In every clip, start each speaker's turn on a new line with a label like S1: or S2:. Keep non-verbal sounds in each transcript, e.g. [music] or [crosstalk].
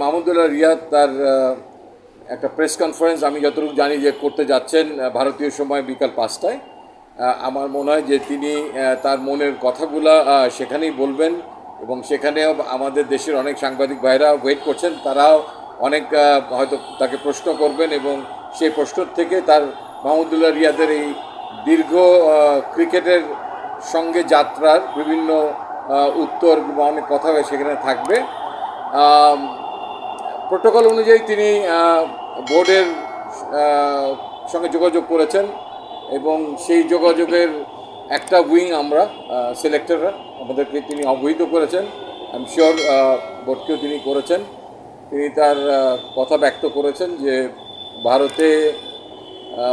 S1: মাহমুদুল্লাহ রিয়াদ তার একটা press conference আমি যতটুকু জানি যে করতে যাচ্ছেন ভারতীয় সময় বিকাল পাঁচটায়। আমার মনে হয় যে তিনি তার মনের কথাগুলো সেখানেই বলবেন এবং সেখানেও আমাদের দেশের অনেক সাংবাদিক ভাইরা ওয়েট করছেন, তারাও অনেক হয়তো তাকে প্রশ্ন করবেন এবং সেই প্রশ্ন থেকে তার মাহমুদুল্লাহ রিয়াদের এই দীর্ঘ ক্রিকেটের সঙ্গে যাত্রার বিভিন্ন উত্তর বা অনেক কথা সেখানে থাকবে। প্রোটোকল অনুযায়ী তিনি বোর্ডের সঙ্গে যোগাযোগ করেছেন এবং সেই যোগাযোগের একটা উইং আমরা সিলেক্টররা আমাদেরকে তিনি অবহিত করেছেন। আই এম শিওর বোর্ডকেও তিনি করেছেন। তিনি তার কথা ব্যক্ত করেছেন যে ভারতে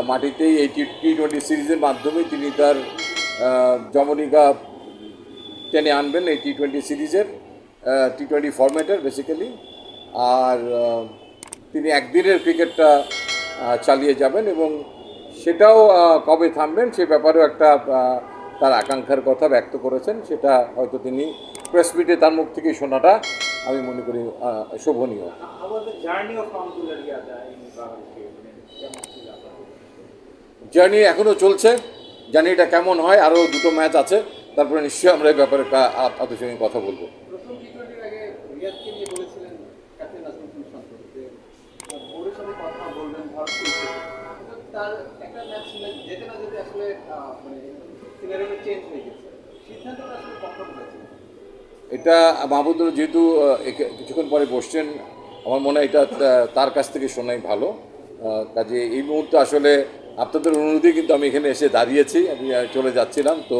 S1: মাটিতেই এই টি টি টোয়েন্টি সিরিজের মাধ্যমে তিনি তার জমনিকা টেনে আনবেন এই টি টোয়েন্টি সিরিজের টি টোয়েন্টি ফরম্যাটের বেসিক্যালি আর তিনি একদিনের ক্রিকেটটা চালিয়ে যাবেন এবং সেটাও কবে থামবেন সে ব্যাপারেও একটা তার আকাঙ্ক্ষার কথা ব্যক্ত করেছেন। সেটা হয়তো তিনি প্রেস মিটে তার মুখ থেকে শোনাটা আমি মনে করি শোভনীয়? জার্নি এখনও চলছে। জার্নিটা কেমন হয় আরও দুটো ম্যাচ আছে। তারপরে নিশ্চয়ই আমরা এই ব্যাপারে আপনাদের সঙ্গে কথা বলব
S2: প্রথম টি টোয়েন্টির আগে রিয়াদকে নিয়ে বলেছিলেন ক্যাপ্টেন নাজমুল সন্তোষ যে বোর্ডের সাথে কথা মানে
S1: এটা মাহমুদুল যেহেতু কিছুক্ষণ পরে বসছেন, আমার মনে হয় এটা তার কাছ থেকে শোনাই ভালো। কাজে এই মুহূর্তে আসলে আপনাদের অনুরোধে কিন্তু আমি এখানে এসে দাঁড়িয়েছি, আমি চলে যাচ্ছিলাম, তো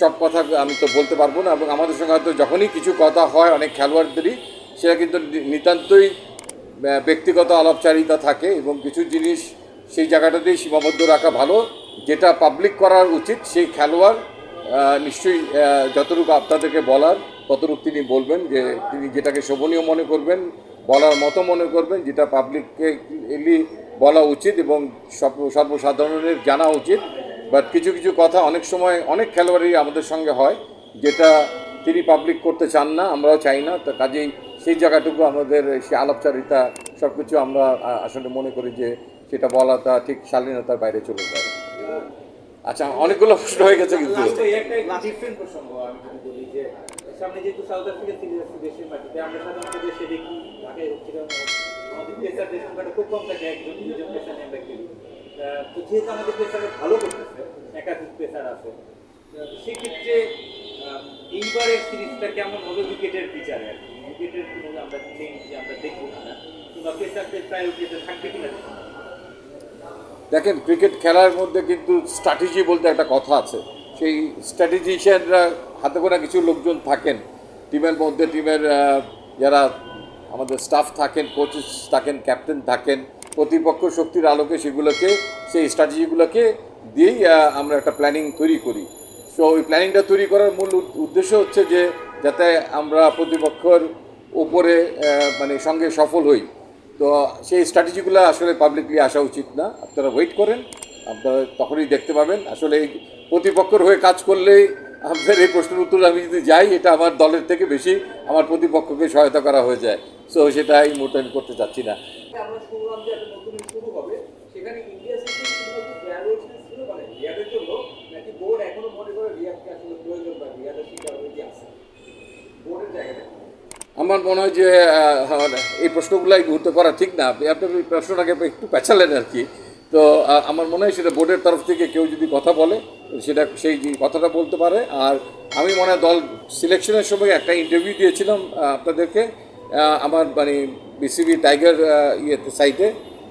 S1: সব কথা আমি তো বলতে পারব না, এবং আমাদের সঙ্গে হয়তো যখনই কিছু কথা হয়, অনেক খেলোয়াড়দেরই, সেটা কিন্তু নিতান্তই ব্যক্তিগত আলাপচারিতা থাকে এবং কিছু জিনিস সেই জায়গাটাতেই সীমাবদ্ধ রাখা ভালো। যেটা পাবলিক করার উচিত, সেই খেলোয়াড় নিশ্চয়ই যতটুকু আপনাদেরকে বলার, ততটুকু তিনি বলবেন যে তিনি যেটাকে শোভনীয় মনে করবেন, বলার মতো মনে করবেন, যেটা পাবলিককে এলি বলা উচিত এবং সর্ব- সর্বসাধারণের জানা উচিত। বাট কিছু কিছু কথা অনেক সময় অনেক খেলোয়াড়ই আমাদের সঙ্গে হয়, যেটা তিনি পাবলিক করতে চান না, আমরাও চাই না। তা কাজেই সেই জায়গাটুকু আমাদের সেই আলাপচারিতা সব কিছু আমরা আসলে মনে করি যে সেটা বলাটা ঠিক শালীনতার বাইরে চলে যায়। আচ্ছা অনেকগুলো প্রশ্ন হয়ে গেছে কিন্তু।
S3: বলি তো যেহেতু আমাদের ভালো করতেছে, একাধিক আছে সেক্ষেত্রে এইবারের সিরিজটা কেমন হবে উইকেটের বিচারে আর কি?
S1: দেখেন ক্রিকেট খেলার মধ্যে কিন্তু স্ট্র্যাটেজি বলতে একটা কথা আছে। সেই স্ট্র্যাটেজিশিয়ানরা হাতে গোনা কিছু লোকজন থাকেন। টিমের মধ্যে টিমের যারা আমাদের স্টাফ থাকেন কোচেস থাকেন ক্যাপ্টেন থাকেন, প্রতিপক্ষ শক্তির আলোকে সেগুলোকে, সেই স্ট্র্যাটেজিগুলোকে দিয়েই আমরা একটা প্ল্যানিং তৈরি করি। সো ওই প্ল্যানিংটা তৈরি করার মূল উদ্দেশ্য হচ্ছে যে, যাতে আমরা প্রতিপক্ষর উপরে মানে সঙ্গে সফল হই। তো সেই স্ট্র্যাটেজিগুলো আসলে পাবলিকলি আসা উচিত না। আপনারা ওয়েট করেন, আপনারা তখনই দেখতে পাবেন। আসলে এই প্রতিপক্ষের হয়ে কাজ করলেই আপনার এই প্রশ্নের উত্তর আমি যদি যাই, এটা আমার দলের থেকে বেশি আমার প্রতিপক্ষকে সহায়তা করা হয়ে যায়। সো সেটা এই মুহূর্তে আমি করতে চাচ্ছি না।
S2: শুরু মানে বোর্ডের জায়গাটা
S1: আমার মনে হয় যে আমার এই প্রশ্নগুলো এই মুহূর্তে করা ঠিক না। আপনি আপনার এই প্রশ্নটাকে একটু পেঁচালেন আর কি। তো আমার মনে হয় সেটা বোর্ডের তরফ থেকে কেউ যদি কথা বলে, সেটা, সেই কথাটা বলতে পারে। আর আমি মনে হয় দল সিলেকশনের সময় একটা ইন্টারভিউ দিয়েছিলাম আপনাদেরকে আমার মানে বিসিবি টাইগার ইয়েতে সাইটে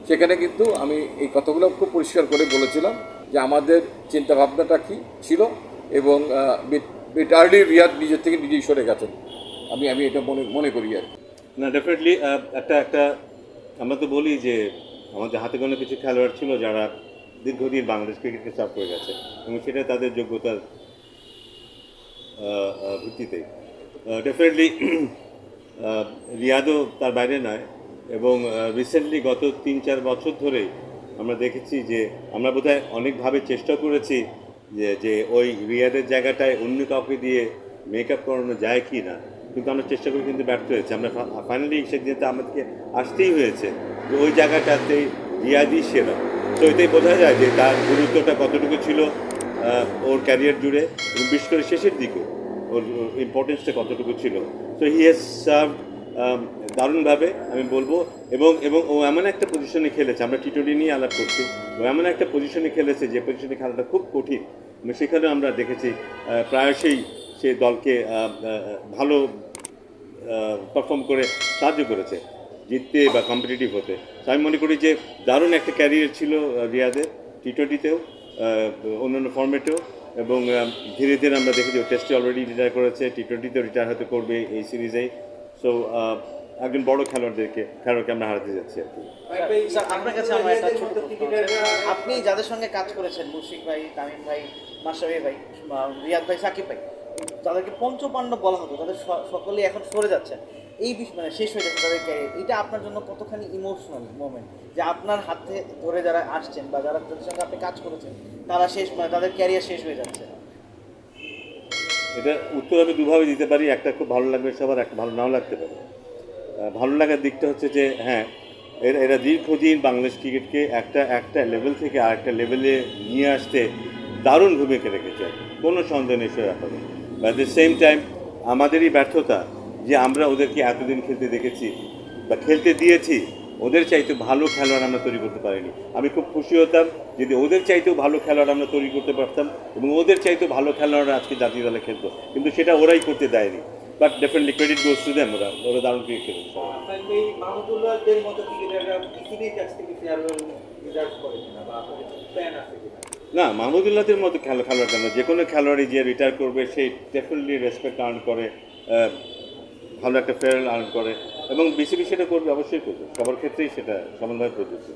S1: সেখানে কিন্তু আমি এই কথাগুলো খুব পরিষ্কার করে বলেছিলাম যে, আমাদের চিন্তাভাবনাটা কী ছিল এবং বিট আর্লি রিয়াদ নিজের থেকে নিজেই সরে গেছেন। আমি আমি এটা মনে মনে করি আর
S4: না ডেফিনেটলি একটা একটা, আমরা তো বলি যে আমাদের হাতে গোনা কিছু খেলোয়াড় ছিল যারা দীর্ঘদিন বাংলাদেশ ক্রিকেটকে সার্ভ করে গেছে এবং সেটা তাদের যোগ্যতার ভিত্তিতে। ডেফিনেটলি [clears throat] রিয়াদও তার বাইরে নয় এবং রিসেন্টলি গত তিন, চার বছর ধরে আমরা দেখেছি যে আমরা বোধহয় অনেকভাবে চেষ্টা করেছি যে যে ওই রিয়াদের জায়গাটায় অন্য কাউকে দিয়ে মেকআপ করানো যায় কি না। কিন্তু আমরা চেষ্টা করে কিন্তু ব্যর্থ হয়েছি। আমরা ফাইনালি সেদিনতে আমাদেরকে আসতেই হয়েছে যে ওই জায়গাটাতে রিয়াদি সেরা। তো এটাই বোঝা যায় যে তার গুরুত্বটা কতটুকু ছিল ওর ক্যারিয়ার জুড়ে এবং বিশেষ করে শেষের দিকে ওর ইম্পর্টেন্সটা কতটুকু ছিল। সো হি হ্যাজ সার্ভ দারুণভাবে আমি বলব এবং এবং ও এমন একটা পজিশনে খেলেছে, আমরা টি টোয়েন্টি নিয়ে আলাপ করছি, ও এমন একটা পজিশনে খেলেছে যে পজিশনে খেলাটা খুব কঠিন। এবং সেখানে আমরা দেখেছি প্রায়শই সে দলকে ভালো পারফর্ম করে সাহায্য করেছে, জিততে বা কম্পিটিটিভ হতে। আমি মনে করি যে দারুণ একটা ক্যারিয়ার ছিল রিয়াদের টি টোয়েন্টিতেও অন্যান্য ফর্মেটেও এবং ধীরে ধীরে আমরা দেখেছি টেস্টে অলরেডি রিটায়ার করেছে টি টোয়েন্টিতেও রিটায়ার হতে করবে এই সিরিজেই সো একজন বড় খেলোয়াড়দেরকে, খেলোয়াড়কে আমরা হারাতে যাচ্ছি আর কি।
S5: আপনি যাদের সঙ্গে কাজ করেছেন মুশিক ভাই, তামিম ভাই মাসাবি ভাই রিয়াদ ভাই, সাকিব ভাই তাদেরকে পঞ্চপাণ্ডব বলা হতো, তাদের স- সকলেই এখন সরে যাচ্ছে। এই বিষয় মানে শেষ হয়ে যাচ্ছে তাদের ক্যারিয়ার এটা আপনার জন্য কতখানি ইমোশনাল মোমেন্ট যে আপনার হাতে ধরে যারা আসছেন বা যারা যাদের সঙ্গে আপনি কাজ করেছেন, তারা শেষ মানে তাদের ক্যারিয়ার শেষ হয়ে যাচ্ছে।
S4: এটা উত্তর আমি দুভাবে দিতে পারি, একটা খুব ভালো লাগবে সবার, একটা ভালো নাও লাগতে পারে। ভালো লাগার দিকটা হচ্ছে যে হ্যাঁ এরা এরা দীর্ঘদিন বাংলাদেশ ক্রিকেটকে একটা একটা লেভেল থেকে আরেকটা লেভেলে নিয়ে আসতে দারুণ ভূমিকা রেখেছে। কোনো সন্দেহ নেই সে অ্যাট দ্য সেম টাইম আমাদেরই ব্যর্থতা যে আমরা ওদেরকে এতদিন খেলতে দেখেছি বা খেলতে দিয়েছি, ওদের চাইতে ভালো খেলোয়াড় আমরা তৈরি করতে পারিনি। আমি খুব খুশি হতাম যদি ওদের চাইতেও ভালো খেলোয়াড় আমরা তৈরি করতে পারতাম এবং ওদের চাইতেও ভালো খেলোয়াড়রা আজকে জাতীয় দলে খেলতো। কিন্তু সেটা ওরাই করতে দেয়নি। But definitely credit goes to them ওরা ওরা দারুণ ক্রিকেট খেলেছে
S3: মতো
S4: না মাহমুদুল্লাহদের মতো খেলা, খেলোয়াড় কেন? যে কোনো খেলোয়াড়ই যে রিটায়ার করবে সেই ডেফিনেটলি রেসপেক্ট আর্ন করে ভালো একটা ফেয়ার আর্ন করে এবং বেশি সেটা করবে, অবশ্যই করবে। সবার ক্ষেত্রেই সেটা সমানভাবে প্রযোজ্য।